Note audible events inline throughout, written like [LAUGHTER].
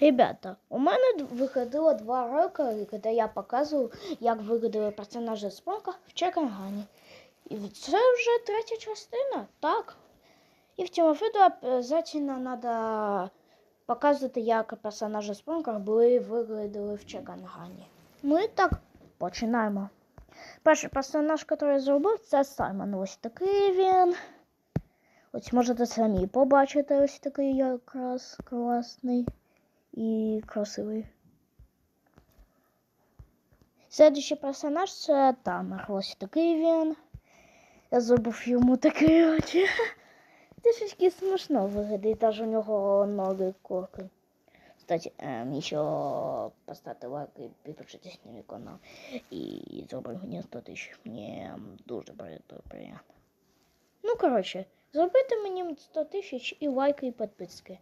Ребята, у мене виходило два роки, коли я показував, як виглядали персонажі Спонка в Чекангані. І це вже третя частина, так. І в цьому відео обов'язково треба показувати, як персонажі Спонка були виглядали в Чекангані. Ми так починаємо. Перший персонаж, який я зробив, це Саймон. Ось такий він. Ось можете самі побачити, ось такий якраз класний і красивий. Следующий персонаж це Танер. Ось такий він. Я зробив йому такі очі. [LAUGHS] Трішечки смішно виглядає, теж у нього ноги корки. Кстати, ем, ще поставте лайк і підпишитесь на мій канал. І зробити мені 100 тисяч. Мені дуже приємно. Ну, коротше, зробити мені 100 тисяч і лайки, і підписки.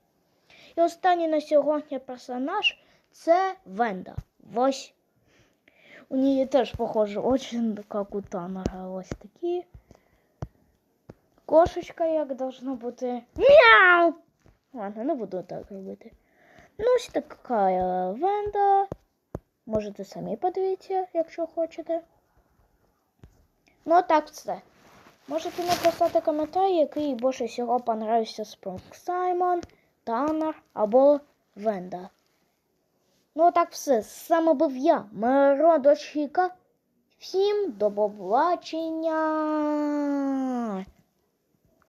І останній на сьогодні персонаж це Венда. Ось. У неї теж похоже очі, як у Танера. Ось такі. Кошечка як должна бути. Мяу! Ладно, не буду так робити. Ну, ось така е, Венда. Можете самі подивитися, якщо хочете. Ну, так все. Можете написати коментар, який більше всього понравився Спронг Саймон, Танер або Венда. Ну, так все. Саме був я, Миро Дочіка. Всім до побачення!